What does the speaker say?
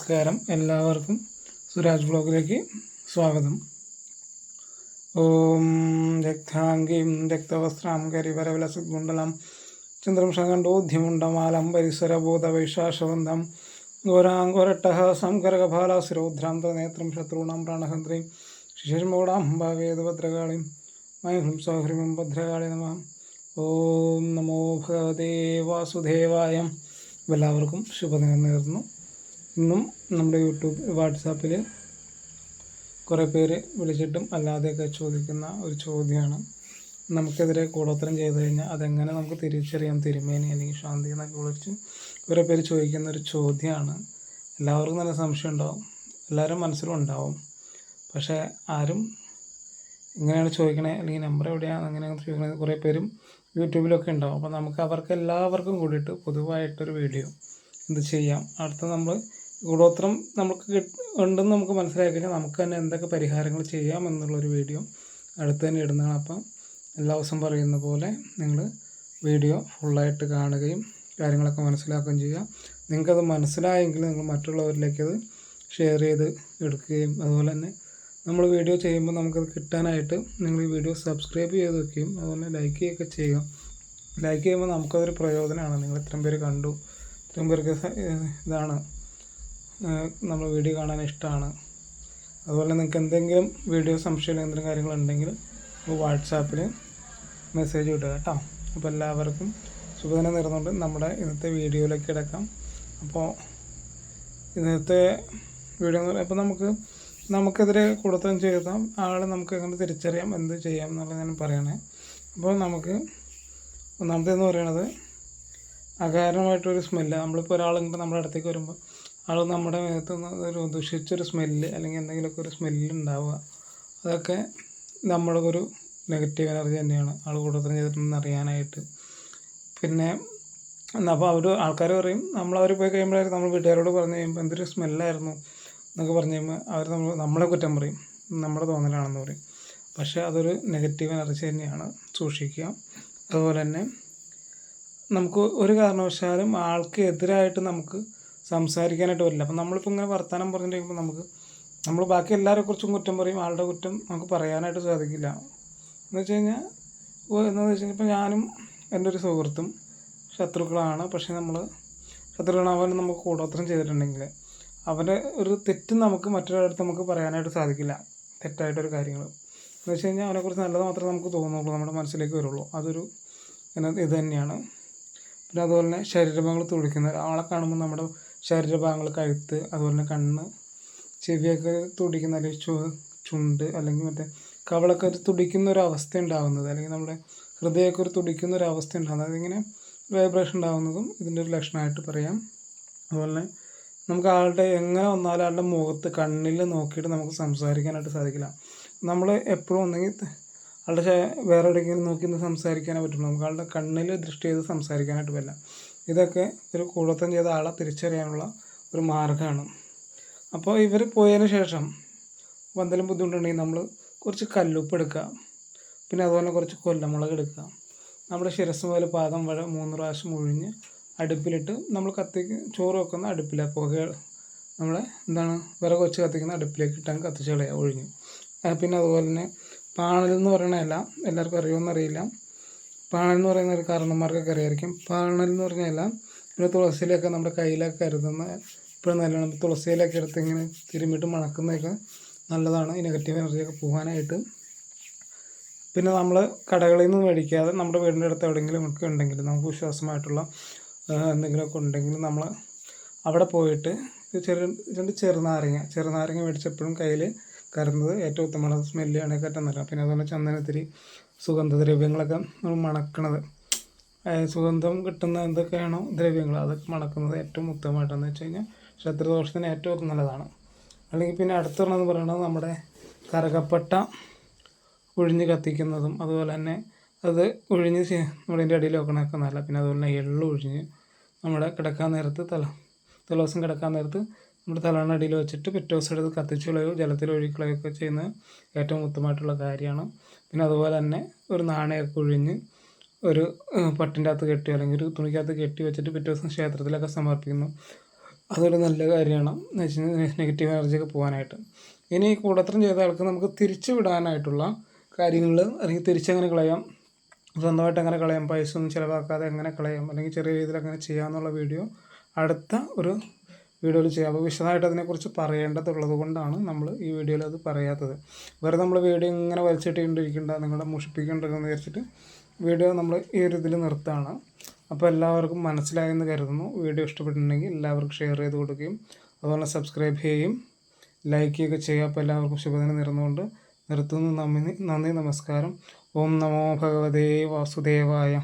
നമസ്കാരം. എല്ലാവർക്കും സുരാജ് ബ്ലോഗിലേക്ക് സ്വാഗതം. ഓം രക്താംഗീം രക്തവസ്ത്രാം കരിവരവിലസുഗുണ്ടലം ചന്ദ്രം ശകണ്ഡോദ്യമുണ്ടമാലം പരിസരബോധവൈശാശവന്തം ഘോരാങ്കോരട്ടഹാസം കരകഭാലാസുരൗദ്രാന്തനേത്രം ശത്രുണാം പ്രാണഹന്ത്രീം ശിശിർമോടാം ഭാവേദഭദ്രകാളിം മൈഹ്രീം സൗഹ്രീം ഭദ്രകാളി നമ. ഓം നമോ ഭഗവതേ വാസുദേവായം. എല്ലാവർക്കും ശുഭദിനം നേർന്നു. ഇന്നും നമ്മുടെ യൂട്യൂബ് വാട്സാപ്പിൽ കുറേ പേര് വിളിച്ചിട്ടും അല്ലാതെയൊക്കെ ചോദിക്കുന്ന ഒരു ചോദ്യമാണ് നമുക്കെതിരെ കൂടോത്രം ചെയ്തു കഴിഞ്ഞാൽ അതെങ്ങനെ നമുക്ക് തിരിച്ചറിയാം? തിരുമേനി അല്ലെങ്കിൽ ശാന്തി എന്നൊക്കെ വിളിച്ച് കുറേ പേര് ചോദിക്കുന്ന ഒരു ചോദ്യമാണ് എല്ലാവർക്കും നല്ല സംശയം ഉണ്ടാവും. എല്ലാവരും മനസ്സിലും ഉണ്ടാവും. പക്ഷേ ആരും ഇങ്ങനെയാണ് ചോദിക്കണേ. അല്ലെങ്കിൽ നമ്പർ എവിടെയാണ് അങ്ങനെയാണ് ചോദിക്കണത് കുറേ പേരും യൂട്യൂബിലൊക്കെ ഉണ്ടാവും. അപ്പോൾ നമുക്ക് അവർക്ക് എല്ലാവർക്കും കൂടിയിട്ട് പൊതുവായിട്ടൊരു വീഡിയോ എന്ത് ചെയ്യാം. അടുത്ത നമ്മൾ കൂടോത്രം നമുക്ക് ഉണ്ടെന്ന് നമുക്ക് മനസ്സിലാക്കി കഴിഞ്ഞാൽ നമുക്ക് തന്നെ എന്തൊക്കെ പരിഹാരങ്ങൾ ചെയ്യാം എന്നുള്ളൊരു വീഡിയോ അടുത്ത് തന്നെ ഇടുന്നതാണ്. അപ്പം എല്ലാ ദിവസവും പറയുന്ന പോലെ നിങ്ങൾ വീഡിയോ ഫുള്ളായിട്ട് കാണുകയും കാര്യങ്ങളൊക്കെ മനസ്സിലാക്കുകയും ചെയ്യുക. നിങ്ങൾക്കത് മനസ്സിലായെങ്കിൽ നിങ്ങൾ മറ്റുള്ളവരിലേക്ക് അത് ഷെയർ ചെയ്ത് എടുക്കുകയും അതുപോലെ തന്നെ നമ്മൾ വീഡിയോ ചെയ്യുമ്പോൾ നമുക്കത് കിട്ടാനായിട്ട് നിങ്ങൾ ഈ വീഡിയോ സബ്സ്ക്രൈബ് ചെയ്ത് വെക്കുകയും അതുപോലെ ലൈക്ക് ചെയ്യുകയൊക്കെ ചെയ്യുക. ലൈക്ക് ചെയ്യുമ്പോൾ നമുക്കതൊരു പ്രയോജനമാണ്. നിങ്ങൾ ഇത്രയും പേര് കണ്ടു. ഇത്രയും പേർക്ക് ഇതാണ് നമ്മൾ വീഡിയോ കാണാൻ ഇഷ്ടമാണ് അതുപോലെ നിങ്ങൾക്ക് എന്തെങ്കിലും വീഡിയോ സംശയം എന്തെങ്കിലും കാര്യങ്ങളുണ്ടെങ്കിൽ വാട്സാപ്പിൽ മെസ്സേജ് വിടുക കേട്ടോ. അപ്പോൾ എല്ലാവർക്കും ശുഭദിനം നേർന്നുകൊണ്ട് നമ്മുടെ ഇന്നത്തെ വീഡിയോയിലേക്ക് കിടക്കാം. അപ്പോൾ ഇന്നത്തെ വീഡിയോ എന്ന് പറയുമ്പോൾ നമുക്ക് നമുക്കെതിരെ കൊടുത്തും ചെയ്താം. ആളെ നമുക്ക് എങ്ങനെ തിരിച്ചറിയാം എന്ത് ചെയ്യാം എന്നുള്ളത് ഞാൻ പറയണേ. അപ്പോൾ നമുക്ക് ഒന്നാമത്തേന്ന് പറയണത് അകാരണമായിട്ടൊരു സ്മെല്ല് നമ്മളിപ്പോൾ ഒരാളുണ്ട് നമ്മുടെ അടുത്തേക്ക് വരുമ്പോൾ ആൾ നമ്മുടെ മേത്ത് ഒരു ദുഷിച്ചൊരു സ്മെല്ല് അല്ലെങ്കിൽ എന്തെങ്കിലുമൊക്കെ ഒരു സ്മെല്ല് ഉണ്ടാവുക. അതൊക്കെ നമ്മുടെ ഒരു നെഗറ്റീവ് എനർജി തന്നെയാണ്. ആൾ കൂടുതൽ ചെയ്തിട്ടുണ്ടെന്ന് അറിയാനായിട്ട്. പിന്നെ എന്നാൽ അപ്പോൾ അവർ ആൾക്കാർ പറയും നമ്മൾ അവർ പോയി കഴിയുമ്പോഴായിരിക്കും നമ്മൾ വീട്ടുകാരോട് പറഞ്ഞു കഴിയുമ്പോൾ എന്തൊരു സ്മെല്ലായിരുന്നു എന്നൊക്കെ പറഞ്ഞു കഴിയുമ്പോൾ അവർ നമ്മൾ നമ്മളെ കുറ്റം പറയും. നമ്മുടെ തോന്നലാണെന്ന് പറയും. പക്ഷേ അതൊരു നെഗറ്റീവ് എനർജി തന്നെയാണ്. സൂക്ഷിക്കുക. അതുപോലെ തന്നെ നമുക്ക് ഒരു കാരണവശാലും ആൾക്ക് എതിരായിട്ട് നമുക്ക് സംസാരിക്കാനായിട്ട് പറ്റില്ല. അപ്പം നമ്മളിപ്പോൾ ഇങ്ങനെ വർത്തമാനം പറഞ്ഞിരിക്കുമ്പോൾ നമുക്ക് നമ്മൾ ബാക്കി എല്ലാവരെ കുറിച്ചും കുറ്റം പറയും. ആളുടെ കുറ്റം നമുക്ക് പറയാനായിട്ട് സാധിക്കില്ല. എന്ന് വെച്ച് കഴിഞ്ഞാൽ എന്താണെന്ന് വെച്ച് കഴിഞ്ഞാൽ ഇപ്പോൾ ഞാനും എന്റെ ഒരു സുഹൃത്തും ശത്രുക്കളാണ്. പക്ഷേ നമ്മൾ ശത്രുക്കളാവാൻ നമുക്ക് കൂടോത്രം ചെയ്തിട്ടുണ്ടെങ്കിൽ അവന്റെ ഒരു തെറ്റ് നമുക്ക് മറ്റൊരാളടുത്ത് നമുക്ക് പറയാനായിട്ട് സാധിക്കില്ല. തെറ്റായിട്ടൊരു കാര്യങ്ങൾ എന്ന് വെച്ച് കഴിഞ്ഞാൽ അവനെക്കുറിച്ച് നല്ലത് മാത്രമേ നമുക്ക് തോന്നുള്ളൂ. നമ്മുടെ മനസ്സിലേക്ക് വരുള്ളൂ. അതൊരു ഇത് തന്നെയാണ്. പിന്നെ അതുപോലെ തന്നെ ശരീരഭാഗങ്ങൾ തുടിക്കുന്ന ആളെ കാണുമ്പോൾ നമ്മുടെ ശരീരഭാഗങ്ങൾ കഴുത്ത് അതുപോലെ തന്നെ കണ്ണ് ചെവിയൊക്കെ തുടിക്കുന്ന അല്ലെങ്കിൽ ചു ചുണ്ട് അല്ലെങ്കിൽ മറ്റേ കവളൊക്കെ ഒരു തുടിക്കുന്ന ഒരു അവസ്ഥ ഉണ്ടാകുന്നത് അല്ലെങ്കിൽ നമ്മുടെ ഹൃദയമൊക്കെ ഒരു തുടിക്കുന്ന ഒരു അവസ്ഥ ഉണ്ടാകുന്നത് അതിങ്ങനെ വൈബ്രേഷൻ ഉണ്ടാകുന്നതും ഇതിന്റെ ഒരു ലക്ഷണമായിട്ട് പറയാം. അതുപോലെ തന്നെ നമുക്ക് ആളുടെ എങ്ങനെ വന്നാലും ആളുടെ മുഖത്ത് കണ്ണിൽ നോക്കിയിട്ട് നമുക്ക് സംസാരിക്കാനായിട്ട് സാധിക്കില്ല. നമ്മൾ എപ്പോഴും ഒന്നെങ്കിൽ ആളുടെ വേറെ എവിടെയെങ്കിലും നോക്കി സംസാരിക്കാനേ പറ്റുള്ളൂ. നമുക്ക് ആളുടെ കണ്ണിൽ ദൃഷ്ടി ചെയ്ത് സംസാരിക്കാനായിട്ട് പറ്റില്ല. ഇതൊക്കെ ഒരു കൂടത്തം ചെയ്ത ആളെ തിരിച്ചറിയാനുള്ള ഒരു മാർഗമാണ് അപ്പോൾ ഇവർ പോയതിന് ശേഷം എന്തെങ്കിലും ബുദ്ധിമുട്ടുണ്ടെങ്കിൽ നമ്മൾ കുറച്ച് കല്ലുപ്പ് എടുക്കുക. പിന്നെ അതുപോലെ കുറച്ച് കൊല്ലമുളക് എടുക്കുക. നമ്മുടെ ശിരസ് മുതൽ പാദം വഴ മൂന്ന് പ്രാവശ്യം ഒഴിഞ്ഞ് അടുപ്പിലിട്ട് നമ്മൾ കത്തിക്ക് ചോറ് വെക്കുന്ന അടുപ്പിലെ പുക നമ്മളെ എന്താണ് വിറക് വെച്ച് കത്തിക്കുന്ന അടുപ്പിലേക്ക് ഇട്ടാൽ കത്തിച്ച് കളയുക ഒഴിഞ്ഞ് പിന്നെ അതുപോലെ തന്നെ പാണൽ എന്ന് പറയണതല്ല എല്ലാവർക്കും അറിയുമെന്ന് അറിയില്ല പാണൽ എന്ന് പറയുന്ന ഒരു കാരണന്മാർക്കൊക്കെ അറിയായിരിക്കും. പാണൽ എന്ന് പറഞ്ഞാൽ ഇങ്ങനെ തുളസിയിലൊക്കെ നമ്മുടെ കയ്യിലൊക്കെ കരുതുന്ന ഇപ്പോഴും നല്ലതാണ്. തുളസിയിലൊക്കെ എടുത്ത് ഇങ്ങനെ തിരുമ്മിട്ട് മണക്കുന്നതൊക്കെ നല്ലതാണ്. ഈ നെഗറ്റീവ് എനർജിയൊക്കെ പോകാനായിട്ട്. പിന്നെ നമ്മൾ കടകളിൽ നിന്ന് മേടിക്കാതെ നമ്മുടെ വീടിന്റെ അടുത്ത് എവിടെയെങ്കിലും ഒക്കെ ഉണ്ടെങ്കിൽ നമുക്ക് വിശ്വാസമായിട്ടുള്ള എന്തെങ്കിലുമൊക്കെ ഉണ്ടെങ്കിൽ നമ്മൾ അവിടെ പോയിട്ട് ചെറു രണ്ട് ചെറുനാരങ്ങ ചെറുനാരങ്ങ മേടിച്ചപ്പോഴും കയ്യിൽ കരുതുന്നത് ഏറ്റവും ഉത്തമമാണ് സ്മെല്ല് ആണെങ്കിൽ ഏറ്റവും നല്ല പിന്നെ അതുപോലെ ചന്ദനത്തിരി സുഗന്ധദ്രവ്യങ്ങളൊക്കെ നമ്മൾ മണക്കണത്. സുഗന്ധം കിട്ടുന്ന എന്തൊക്കെയാണോ ദ്രവ്യങ്ങൾ അതൊക്കെ മണക്കുന്നത് ഏറ്റവും ഉത്തമമായിട്ടെന്ന് വെച്ച് കഴിഞ്ഞാൽ ശത്രുദോഷത്തിന് ഏറ്റവും നല്ലതാണ്. അല്ലെങ്കിൽ പിന്നെ അടുത്തുള്ളതെന്ന് പറയുന്നത് നമ്മുടെ കറുകപ്പട്ട ഒഴിഞ്ഞ് കത്തിക്കുന്നതും അതുപോലെ തന്നെ അത് ഒഴിഞ്ഞ് നമ്മുടെ അടിയിൽ വെക്കണമൊക്കെ നല്ല പിന്നെ അതുപോലെ തന്നെ എള്ള് ഒഴിഞ്ഞ് നമ്മുടെ കിടക്കാൻ നേരത്ത് തല തലേദിവസം കിടക്കാൻ നേരത്ത് നമ്മുടെ അടിയിൽ വെച്ചിട്ട് പിറ്റേ ദിവസം എടുത്ത് കത്തിച്ചു ജലത്തിൽ ഒഴുകിക്കളയൊക്കെ ചെയ്യുന്ന ഏറ്റവും ഉത്തമമായിട്ടുള്ള കാര്യമാണ്. പിന്നെ അതുപോലെ തന്നെ ഒരു നാണയമൊക്കെ ഒഴിഞ്ഞ് ഒരു പട്ടിന്റെ അകത്ത് കെട്ടി അല്ലെങ്കിൽ ഒരു തുണിക്കകത്ത് കെട്ടി വെച്ചിട്ട് പിറ്റേ ദിവസം ക്ഷേത്രത്തിലൊക്കെ സമർപ്പിക്കുന്നു. അതൊരു നല്ല കാര്യമാണ്. എന്ന് വെച്ചാൽ നെഗറ്റീവ് എനർജിയൊക്കെ പോകാനായിട്ട്. ഇനി ഈ കൂടത്രം ചെയ്ത ആൾക്ക് നമുക്ക് തിരിച്ചു വിടാനായിട്ടുള്ള കാര്യങ്ങൾ അല്ലെങ്കിൽ തിരിച്ചെങ്ങനെ കളയാം. സ്വന്തമായിട്ട് എങ്ങനെ കളയാം. പൈസ ഒന്നും ചിലവാക്കാതെ എങ്ങനെ കളയാം. അല്ലെങ്കിൽ ചെറിയ രീതിയിൽ അങ്ങനെ ചെയ്യാമെന്നുള്ള വീഡിയോ അടുത്ത ഒരു വീഡിയോയിൽ ചെയ്യാം. അപ്പോൾ വിശദമായിട്ട് അതിനെക്കുറിച്ച് പറയേണ്ടതുള്ളത് കൊണ്ടാണ് നമ്മൾ ഈ വീഡിയോയിൽ അത് പറയാത്തത്. വെറുതെ നമ്മൾ വീഡിയോ ഇങ്ങനെ വലിച്ചിട്ടുകൊണ്ടിരിക്കേണ്ട നിങ്ങളെ മുഷിപ്പിക്കേണ്ടതെന്ന് വിചാരിച്ചിട്ട് വീഡിയോ നമ്മൾ ഈ ഒരു ഇതിൽ നിർത്താണ് അപ്പോൾ എല്ലാവർക്കും മനസ്സിലായെന്ന് കരുതുന്നു. വീഡിയോ ഇഷ്ടപ്പെട്ടിട്ടുണ്ടെങ്കിൽ എല്ലാവർക്കും ഷെയർ ചെയ്ത് കൊടുക്കുകയും അതുപോലെ സബ്സ്ക്രൈബ് ചെയ്യുകയും ലൈക്ക് ചെയ്യുകയൊക്കെ ചെയ്യുക. അപ്പോൾ എല്ലാവർക്കും ശുഭദിനം നിറന്നുകൊണ്ട് നിർത്തുന്നു. നന്ദി നമസ്കാരം. ഓം നമോ ഭഗവതേ വാസുദേവായ.